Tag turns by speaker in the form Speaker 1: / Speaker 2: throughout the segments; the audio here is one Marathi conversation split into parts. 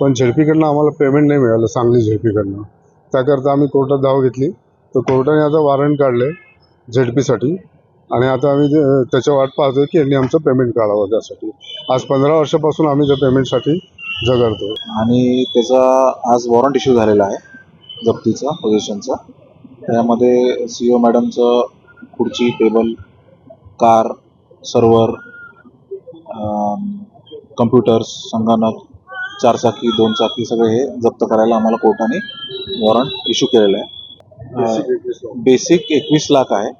Speaker 1: पण झेडपीकडनं आम्हाला पेमेंट नाही मिळालं सांगली झेडपीकडनं. त्याकरता आम्ही कोर्टात धाव घेतली. तर कोर्टाने आता वॉरंट काढले झेडपीसाठी. आणि आता आम्ही ते- त्याच्या वाट पाहतोय की यांनी आमचं पेमेंट काढावं त्यासाठी. आज पंधरा वर्षापासून आम्ही त्या पेमेंटसाठी जगडतो
Speaker 2: आणि त्याचा आज वॉरंट इश्यू झालेला आहे जप्तीचा पोझिशनचा त्यामध्ये सी ओ मॅडमचं खुर्ची टेबल कार सर्वर कम्प्युटर्स संगणक चारचाकी दोन चाकी सगळे हे जप्त करायला आम्हाला कोर्टाने वॉरंट इश्यू केलेलं आहे. बेसिक एकवीस लाख. आहे.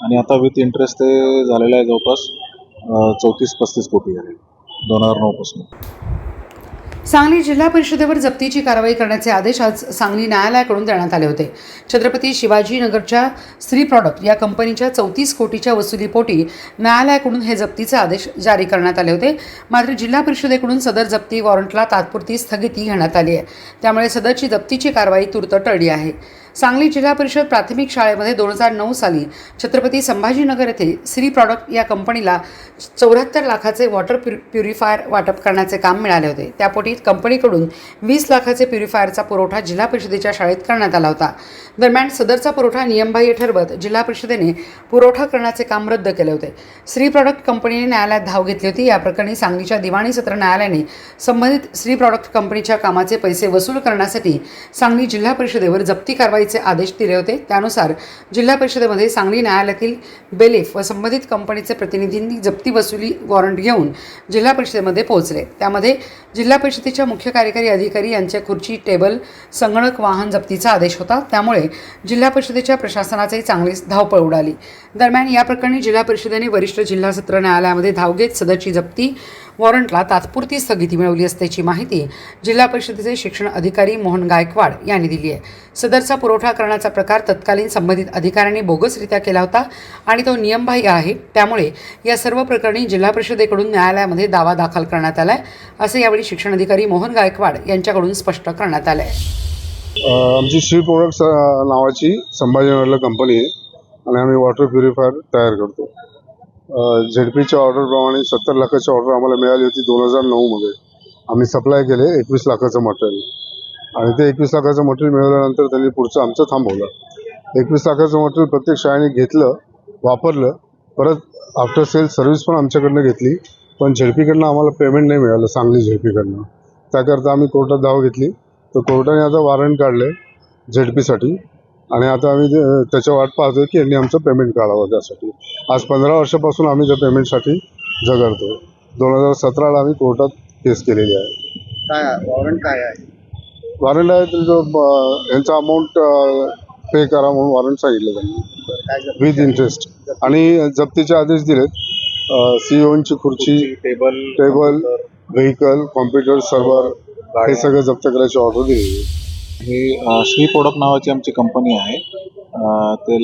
Speaker 2: आणि आता विथ इंटरेस्ट ते झालेलं आहे जवळपास चौतीस पस्तीस कोटी झाले दोन हजार नऊपासून
Speaker 3: सांगली जिल्हा परिषदेवर जप्तीची कारवाई करण्याचे आदेश आज सांगली न्यायालयाकडून देण्यात आले होते. छत्रपती शिवाजीनगरच्या स्त्री प्रॉडक्ट या कंपनीच्या चौतीस कोटीच्या वसुलीपोटी न्यायालयाकडून हे जप्तीचे आदेश जारी करण्यात आले होते. मात्र जिल्हा परिषदेकडून सदर जप्ती वॉरंटला तात्पुरती स्थगिती घेण्यात आली आहे. त्यामुळे सदरची जप्तीची कारवाई तूर्त टळली आहे. सांगली जिल्हा परिषद प्राथमिक शाळेमध्ये दोन हजार नऊ साली छत्रपती संभाजीनगर येथे श्री प्रॉडक्ट या कंपनीला चौऱ्याहत्तर लाखाचे वॉटर प्यु प्युरिफायर वाटप करण्याचे काम मिळाले होते. त्यापोटी कंपनीकडून वीस लाखाचे प्युरिफायरचा पुरवठा जिल्हा परिषदेच्या शाळेत करण्यात आला होता. दरम्यान सदरचा पुरवठा नियमबाह्य ठरवत जिल्हा परिषदेने पुरवठा करण्याचे काम रद्द केले होते. श्री प्रॉडक्ट कंपनीने न्यायालयात धाव घेतली होती. या प्रकरणी सांगलीच्या दिवाणी सत्र न्यायालयाने संबंधित श्री प्रॉडक्ट कंपनीच्या कामाचे पैसे वसूल करण्यासाठी सांगली जिल्हा परिषदेवर जप्ती कारवाई कारवाईचे आदेश दिले होते. त्यानुसार जिल्हा परिषदेमध्ये सांगली न्यायालयातील बेलेफ व संबंधित कंपनीचे प्रतिनिधींनी जप्ती वसुली वॉरंट घेऊन जिल्हा परिषदेमध्ये पोहोचले. त्यामध्ये जिल्हा परिषदेच्या मुख्य कार्यकारी अधिकारी यांच्या खुर्ची टेबल संगणक वाहन जप्तीचा आदेश होता. त्यामुळे जिल्हा परिषदेच्या प्रशासनाचे चांगलीच धावपळ उडाली. दरम्यान या प्रकरणी जिल्हा परिषदेने वरिष्ठ जिल्हा सत्र न्यायालयामध्ये धाव घेत सदरची जप्ती वॉरंटला तात्पुरती स्थगिती मिळवली असल्याची माहिती जिल्हा परिषदेचे शिक्षण अधिकारी मोहन गायकवाड यांनी दिली आहे. सदरचा पुरवठा करण्याचा प्रकार तत्कालीन संबंधित अधिकाऱ्यांनी बोगसरित्या केला होता आणि तो नियमबाह्य आहे. त्यामुळे या सर्व प्रकरणी जिल्हा परिषदेकडून न्यायालयामध्ये दावा दाखल करण्यात आलाय असे यावेळी शिक्षण अधिकारी मोहन गायकवाड यांच्याकडून स्पष्ट करण्यात आलं आहे
Speaker 1: आमची श्री प्रोडक्ट्स नावाची संभाजीनगरला कंपनी आहे आणि आम्ही वॉटर प्युरिफायर तयार करतो. झेडपीच्या ऑर्डरप्रमाणे सत्तर लाखाची ऑर्डर आम्हाला मिळाली होती दोन हजार नऊमध्ये आम्ही सप्लाय केले एकवीस लाखाचं मटेरियल. आणि ते एकवीस लाखाचं मटेरियल मिळवल्यानंतर त्यांनी पुढचं आमचं थांबवलं. एकवीस लाखाचं मटेरियल प्रत्येक शाळेने घेतलं वापरलं परत आफ्टर सेल सर्व्हिस पण आमच्याकडनं घेतली पण झेडपीकडनं आम्हाला पेमेंट नाही मिळालं सांगली झेडपीकडनं. त्याकरता आम्ही कोर्टात धाव घेतली. तर कोर्टाने आता वॉरंट काढले झेडपीसाठी. आणि आता आम्ही त्याच्या वाट पाहतोय की यांनी आमचं पेमेंट काढावं त्यासाठी. आज पंधरा वर्षापासून आम्ही त्या पेमेंटसाठी झगडतो दोन हजार सतराला आम्ही कोर्टात केस केलेली आहे.
Speaker 4: काय वॉरंट काय आहे?
Speaker 1: वॉरंट आहे तुमचं यांचा अमाऊंट पे करा म्हणून वॉरंट सांगितलं त्यांनी. विथ इंटरेस्ट आणि जप्तीचे आदेश दिलेत. सीओची खुर्ची
Speaker 2: table
Speaker 1: table vehicle computer server हे सगळं जप्त करायची ऑर्डर दिलेली आहे.
Speaker 2: ही श्री प्रोडक्ट नावाची आमची कंपनी आहे. ते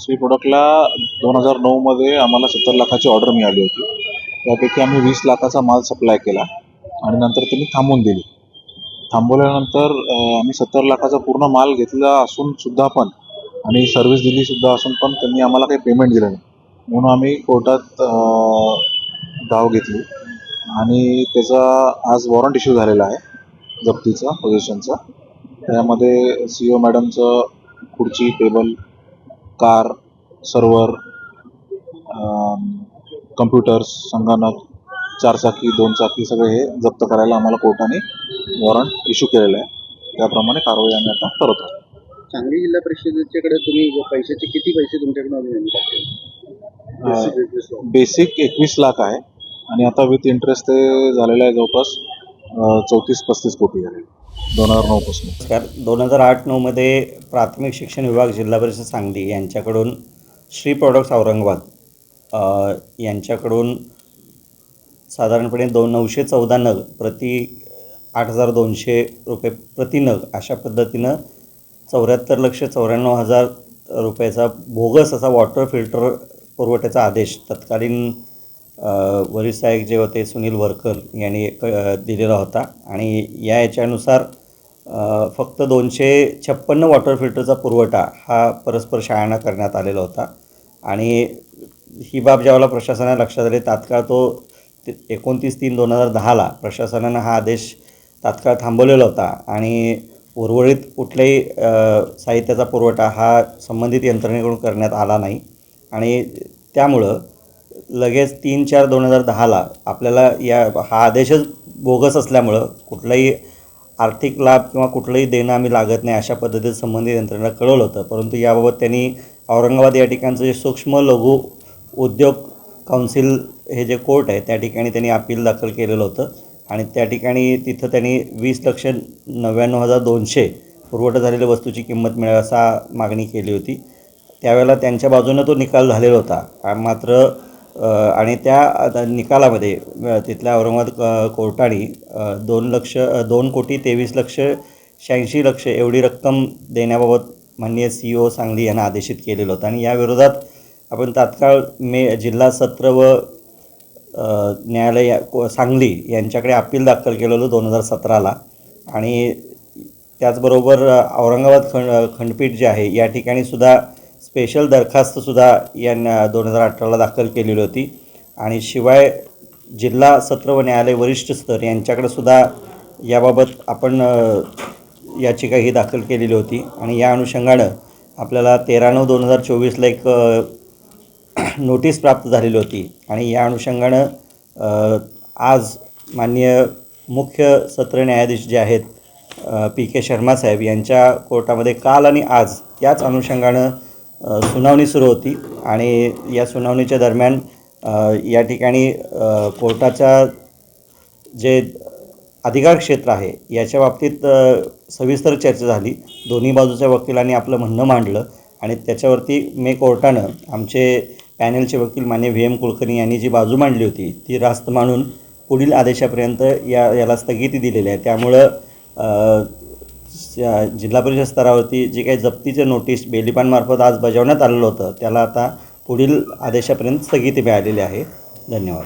Speaker 2: श्री प्रोडक्टला दोन हजार नऊमध्ये आम्हाला सत्तर लाखाची ऑर्डर मिळाली होती. त्यापैकी आम्ही वीस लाखाचा माल सप्लाय केला आणि नंतर त्यांनी थांबवून दिली. थांबवल्यानंतर आम्ही सत्तर लाखाचा पूर्ण माल घेतला असून सुद्धा पण आणि सर्व्हिस दिली सुद्धा असून पण त्यांनी आम्हाला काही पेमेंट दिलं नाही. म्हणून आम्ही कोर्टात धाव घेतली आणि त्याचा आज वॉरंट इश्यू झालेला आहे जप्तीचा पोझिशनचा त्यामध्ये सी ओ मॅडमचं खुर्ची टेबल कार सर्वर कम्प्युटर्स संगणक चारचाकी दोन चाकी सगळे हे जप्त करायला आम्हाला कोर्टाने वॉरंट इश्यू केलेलं आहे. त्याप्रमाणे कारवाई आम्ही आता करत आहोत.
Speaker 4: सांगली जिल्हा परिषदेच्याकडे तुम्ही जे पैशाचे किती पैसे तुमच्याकडे अजून
Speaker 1: Basic एकवीस लाख.
Speaker 2: बेसिक एकवीस लाख आहे. आणि आता विथ इंटरेस्ट ते झालेलं आहे जवळपास चौतीस पस्तीस कोटी झाले. दोन हजार नऊपासून
Speaker 5: नमस्कार. दोन हजार आठ नऊमध्ये प्राथमिक शिक्षण विभाग जिल्हा परिषद सांगली यांच्याकडून श्री प्रॉडक्ट्स औरंगाबाद यांच्याकडून साधारणपणे दोन नऊशे चौदा नग प्रति आठ हजार दोनशे रुपये प्रति नग अशा पद्धतीनं चौऱ्याहत्तर लक्ष चौऱ्याण्णव हजार रुपयाचा बोगस असा वॉटर फिल्टर पुरवठ्याचा आदेश तत्कालीन वरिष्ठ जे होते सुनील वरकर यांनी दिलेला होता. आणि या याच्यानुसार फक्त दोनशे छप्पन्न वॉटर फिल्टरचा पुरवठा हा परस्पर शाळांना करण्यात आलेला होता. आणि ही बाब ज्यावेळेला प्रशासनाला लक्षात आली तात्काळ तो एकोणतीस तीन दोन हजार दहाला प्रशासनानं हा आदेश तात्काळ थांबवलेला होता. आणि उर्वरित कुठल्याही साहित्याचा पुरवठा हा संबंधित यंत्रणेकडून करण्यात आला नाही. आणि त्यामुळं लगेच तीन चार दोन हजार दहाला आपल्याला या हा आदेशच बोगस असल्यामुळं कुठलाही आर्थिक लाभ किंवा कुठलंही देणं आम्ही लागत नाही अशा पद्धतीत संबंधित यंत्रणा कळवलं होतं. परंतु याबाबत त्यांनी औरंगाबाद या ठिकाणचं जे सूक्ष्म लघु उद्योग काउन्सिल हे जे कोर्ट आहे त्या ठिकाणी त्यांनी अपील दाखल केलेलं होतं. आणि त्या ठिकाणी तिथं त्यांनी वीस लक्ष नव्याण्णव हजार दोनशे पुरवठा झालेल्या वस्तूची किंमत मिळावी असा मागणी केली होती. त्यावेळेला त्यांच्या बाजूनं तो निकाल झालेला होता. मात्र आणि त्या निकालामध्ये तिथल्या औरंगाबाद क- कोर्टाने दोन लक्ष दोन कोटी तेवीस लक्ष शहाऐंशी लक्ष एवढी रक्कम देण्याबाबत माननीय सी ओ सांगली यांना आदेशित केलेलं होतं. आणि या विरोधात आपण तात्काळ मे जिल्हा सत्र व न्यायालय या- को- सांगली यांच्याकडे अपील दाखल केलं होतं दोन हजार सतराला. आणि त्याचबरोबर औरंगाबाद खंड खंडपीठ जे आहे या ठिकाणी सुद्धा स्पेशल दरखास्तसुद्धा यांना दोन हजार अठराला दाखल केलेली होती. आणि शिवाय जिल्हा सत्र व न्यायालय वरिष्ठ स्तर यांच्याकडे सुद्धा याबाबत आपण याचिका ही दाखल केलेली होती. आणि या अनुषंगानं आपल्याला तेरा नऊ दोन हजार चोवीसला एक नोटीस प्राप्त झालेली होती. आणि या अनुषंगानं आज माननीय मुख्य सत्र न्यायाधीश जे आहेत पी के शर्मा साहेब यांच्या कोर्टामध्ये काल आणि आज याच अनुषंगानं सुनावणी सुरू होती आणि या सुनावणीच्या दरम्यान या ठिकाणी कोर्टाच्या जे अधिकार क्षेत्र आहे याच्या बाबतीत सविस्तर चर्चा झाली. दोन्ही बाजूच्या वकिलांनी आपलं म्हणणं मांडलं आणि त्याच्यावरती मे कोर्टानं आमचे पॅनलचे वकील मान्य व्ही एम कुलकर्णी यांनी जी बाजू मांडली होती ती रास्त मानून पुढील आदेशापर्यंत या याला स्थगिती दिलेली आहे. त्यामुळं जिल्हा परिषद स्तरावरती जे काही जप्तीचे नोटीस बेलिपानमार्फत आज बजावण्यात आलेलं होतं त्याला आता पुढील आदेशापर्यंत स्थगिती मिळालेली आहे. धन्यवाद.